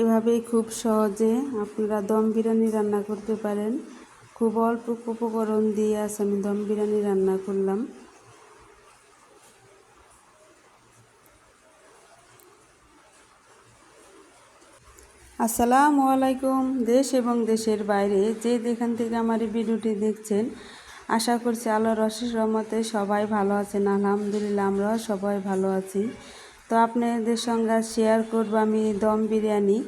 এভাবেই খুব সহজে আপনারা দম বিরিয়ানি রান্না করতে পারেন। খুব অল্প উপকরণ দিয়ে আজ আমি দম বিরিয়ানি রান্না করলাম। আসসালামু আলাইকুম, দেশ এবং দেশের বাইরে যে যেখান থেকে আমার এই ভিডিওটি দেখছেন, আশা করছি আল্লাহর অশেষ রহমতে সবাই ভালো আছেন। আলহামদুলিল্লাহ, আমরাও সবাই ভালো আছি। তো আপনাদের সঙ্গে শেয়ার করব আমি দম বিরিয়ানি।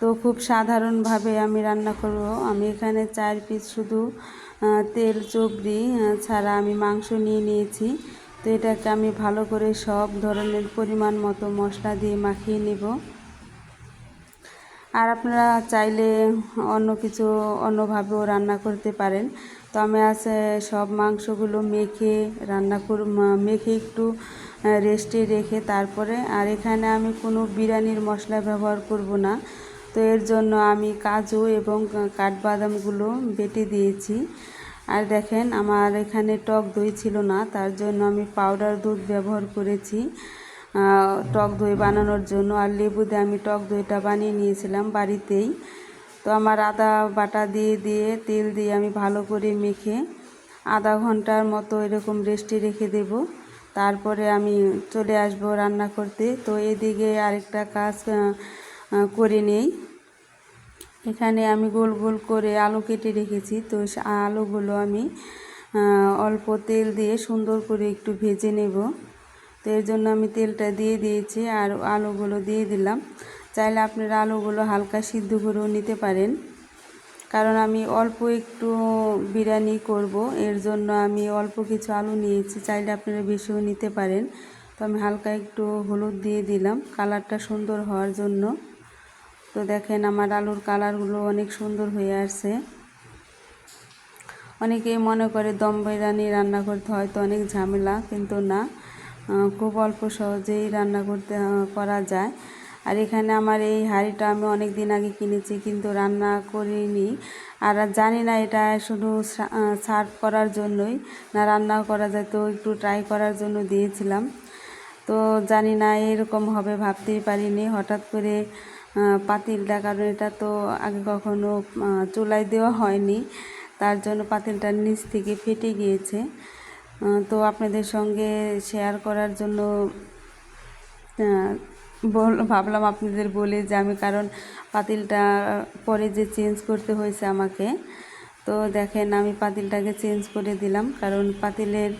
তো খুব সাধারণভাবে আমি রান্না করব। আমি এখানে চার পিস শুধু তেল চবড়ি ছাড়া আমি মাংস নিয়ে নিয়েছি। তো এটাকে আমি ভালো করে সব ধরনের পরিমাণ মতো মশলা দিয়ে মাখিয়ে নেব। আর আপনারা চাইলে অন্য কিছু অন্যভাবেও রান্না করতে পারেন। তো আমি আছে সব মাংসগুলো মেখে রান্না কর মেখে একটু রেস্টে রেখে তারপরে, আর এখানে আমি কোনো বিরিয়ানির মশলা ব্যবহার করব না। তো এর জন্য আমি কাজু এবং কাঠবাদামগুলো বেটে দিয়েছি। আর দেখেন, আমার এখানে টক দই ছিল না, তার জন্য আমি পাউডার দুধ ব্যবহার করেছি টক দই বানানোর জন্য। আর লেবু দিয়ে আমি টক দইটা বানিয়ে নিয়েছিলাম বাড়িতেই। তো আমার আদা বাটা দিয়ে দিয়ে, তেল দিয়ে আমি ভালো করে মেখে আধা ঘণ্টার মতো এরকম রেস্টে রেখে দেব। তারপরে আমি চলে আসব রান্না করতে। তো এদিকে আরেকটা কাজ করে নেই। এখানে আমি গোল গোল করে আলু কেটে রেখেছি। তো আলুগুলো আমি অল্প তেল দিয়ে সুন্দর করে একটু ভেজে নেব। তো এর জন্য আমি তেলটা দিয়ে দিয়েছি আর আলুগুলো দিয়ে দিলাম। চাইলে আপনারা আলুগুলো হালকা সিদ্ধ করেও নিতে পারেন। কারণ আমি অল্প একটু বিরিয়ানি করব। এর জন্য আমি অল্প কিছু আলু নিয়েছি। চাইলে আপনারা বেশিও নিতে পারেন। তো আমি হালকা একটু হলুদ দিয়ে দিলাম। কালারটা সুন্দর হওয়ার জন্য। তো দেখেন আমার আলুর কালারগুলো অনেক সুন্দর হয়ে আসছে। অনেকেই মনে করে দম বিরিয়ানি রান্না করতে হয়তো অনেক ঝামেলা, কিন্তু না। খুব অল্প সহজেই রান্না করতে করা যায়। আর এখানে আমার এই হাঁড়িটা আমি অনেক দিন আগে কিনেছি, কিন্তু রান্না করিনি। আর জানি না এটা শুধু সার্ভ করার জন্যই না, রান্নাও করা যায়, তো একটু ট্রাই করার জন্য দিয়েছিলাম। তো জানি না এরকম হবে, ভাবতেই পারিনি। হঠাৎ করে পাতিলটা কারণ এটা তো আগে কখনো চুলায় দেওয়া হয়নি, তার জন্য পাতিলটার নিচ থেকে ফেটে গিয়েছে। তো আপনাদের সঙ্গে শেয়ার করার জন্য বল ভাবলাম আপনাদের বলে যে আমি কারণ পাতিলটা পরে যে চেঞ্জ করতে হয়েছে আমাকে, তো দেখেন আমি পাতিলটাকে চেঞ্জ করে দিলাম, কারণ পাতিলের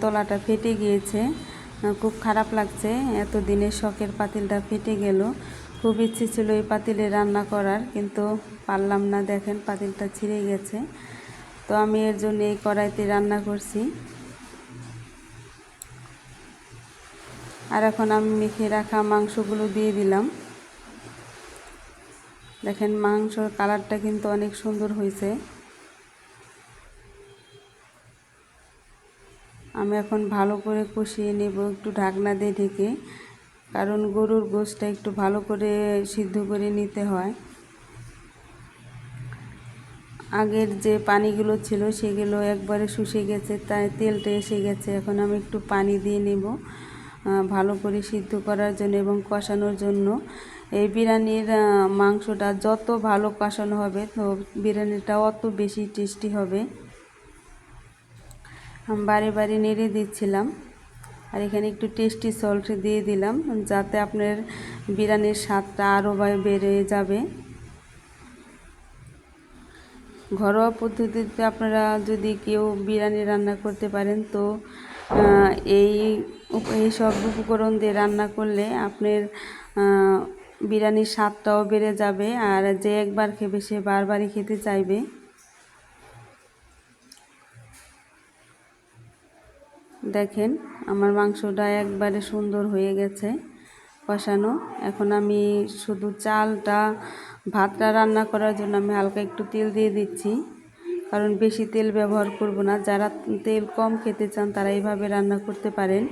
তলাটা ফেটে গিয়েছে। খুব খারাপ লাগছে এত দিনের শখের পাতিলটা ফেটে গেল। খুব ইচ্ছে ছিল এই পাতিলে রান্না করার, কিন্তু পারলাম না। দেখেন পাতিলটা ছিঁড়ে গেছে। তো আমি এর জন্য এই কড়াইতে রান্না করছি। আর এখন আমি মেখে রাখা মাংসগুলো দিয়ে দিলাম। দেখেন মাংসর কালারটা কিন্তু অনেক সুন্দর হয়েছে। আমি এখন ভালো করে কষিয়ে নেব একটু ঢাকনা দিয়ে ঢেকে, কারণ গরুর গোশটা একটু ভালো করে সিদ্ধ করে নিতে হয়। আগের যে পানিগুলো ছিল সেগুলো একবারে শুষে গেছে, তাই তেলটা এসে গেছে। এখন আমি একটু পানি দিয়ে নেব। ভালো করে সিদ্ধ করার জন্য এবং কষানোর জন্য। এই বিরিয়ানির মাংসটা যত ভালো কষানো হবে, তো বিরিয়ানিটা অত বেশি টেস্টি হবে। বারে বারে নেড়ে দিচ্ছিলাম। আর এখানে একটু টেস্টি সল্ট দিয়ে দিলাম, যাতে আপনার বিরিয়ানির স্বাদটা আরও বেড়ে যাবে। ঘরোয়া পদ্ধতিতে আপনারা যদি কেউ বিরিয়ানি রান্না করতে পারেন, তো এই এই সব উপকরণ দিয়ে রান্না করলে আপনার বিরিয়ানির স্বাদটাও বেড়ে যাবে। আর যে একবার খেবে, সে বারবারই খেতে চাইবে। দেখেন, আমার মাংসটা একবারে সুন্দর হয়ে গেছে কষানো। এখন আমি শুধু চালটা, ভাতটা রান্না করার জন্য আমি হালকা একটু তেল দিয়ে দিচ্ছি। কারণ বেশি তেল ব্যবহার করব না। যারা তেল কম খেতে চান, তারা এইভাবে রান্না করতে পারেন।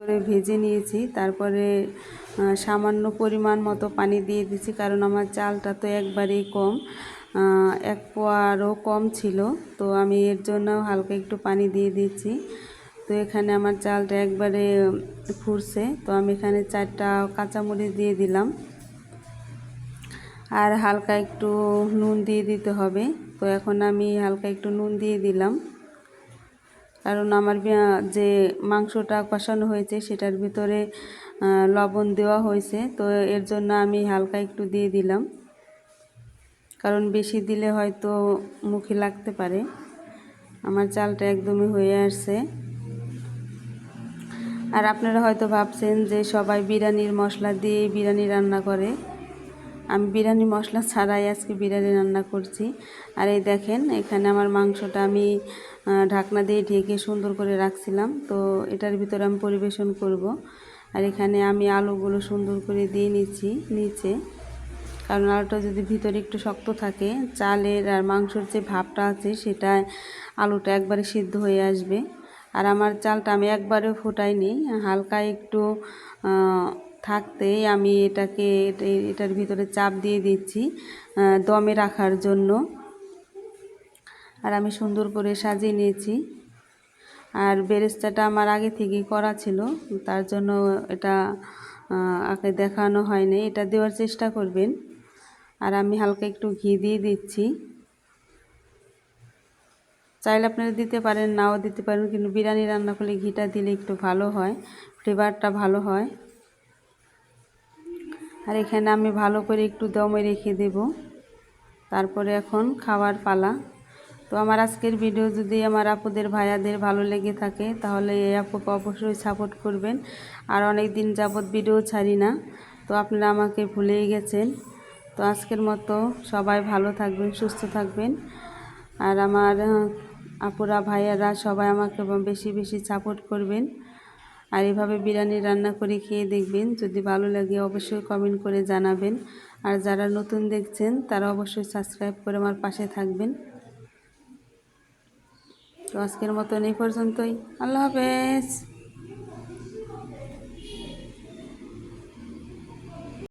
করে ভেজে নিয়েছি। তারপরে সামান্য পরিমাণ মতো পানি দিয়ে দিচ্ছি কারণ আমার চালটা তো একবারেই কম। এক পোয়ারও কম ছিল, তো আমি এর জন্য হালকা একটু পানি দিয়ে দিচ্ছি তো এখানে আমার চালটা একবারে ফুরছে। তো আমি এখানে চারটা কাঁচামরিচ দিয়ে দিলাম। আর হালকা একটু নুন দিয়ে দিতে হবে। তো এখন আমি হালকা একটু নুন দিয়ে দিলাম। কারণ আমার যে মাংসটা কষানো হয়েছে, সেটার ভিতরে লবণ দেওয়া হয়েছে। তো এর জন্য আমি হালকা একটু দিয়ে দিলাম। কারণ বেশি দিলে হয়তো মুখে লাগতে পারে। আমার চালটা একদমই হয়ে আসছে। আর আপনারা হয়তো ভাবছেন যে সবাই বিরিয়ানির মশলা দিয়ে বিরিয়ানি রান্না করে। আমি বিরিয়ানি মশলা ছাড়াই আজকে বিরিয়ানি রান্না করছি। আর এই দেখেন, এখানে আমার মাংসটা আমি ঢাকনা দিয়ে ঢেকে সুন্দর করে রাখছিলাম। তো এটার ভিতরে আমি পরিবেশন করব। আর এখানে আমি আলুগুলো সুন্দর করে দিয়ে নিচ্ছি নিচে। কারণ আলুটা যদি ভিতরে একটু শক্ত থাকে, চালের আর মাংসর যে ভাবটা আছে সেটা আলুটা একবারে সিদ্ধ হয়ে আসবে। আর আমার চালটা আমি একবারেও ফোটাইনি, হালকা একটু থাকতেই আমি এটাকে এটার ভিতরে চাপ দিয়ে দিচ্ছি দমে রাখার জন্য। আর আমি সুন্দর করে সাজিয়ে নিয়েছি। আর বেরেস্তাটা আমার আগে থেকেই করা ছিল, তার জন্য এটা আগে দেখানো হয়নি, এটা দেওয়ার চেষ্টা করবেন। আর আমি হালকা একটু ঘি দিয়ে দিচ্ছি। চাইলে আপনারা দিতে পারেন, নাও দিতে পারেন, কিন্তু বিরিয়ানি রান্না করলে ঘিটা দিলে একটু ভালো হয় ফ্লেভারটা ভালো হয়। আর এখানে আমি ভালো করে একটু দমে রেখে দেব। তারপরে এখন খাওয়ার পালা। তো আমার আজকের ভিডিও যদি আমার আপুদের, ভাইয়াদের ভালো লেগে থাকে, তাহলে এই আপুকে অবশ্যই সাপোর্ট করবেন। আর অনেক দিন যাবৎ ভিডিও ছাড়ি না, তো আপনারা আমাকে ভুলেই গেছেন। তো আজকের মতো সবাই ভালো থাকবেন, সুস্থ থাকবেন। আর আমার আপুরা, ভাইয়ারা সবাই আমাকে বেশি বেশি সাপোর্ট করবেন। আর এভাবে বিরিয়ানি রান্না করে খেয়ে দেখবেন। যদি ভালো লাগে অবশ্যই কমেন্ট করে জানাবেন। আর যারা নতুন দেখছেন, তারা অবশ্যই সাবস্ক্রাইব করে আমার পাশে থাকবেন। তো আজকের মতন এই পর্যন্তই। আল্লাহ হাফেজ।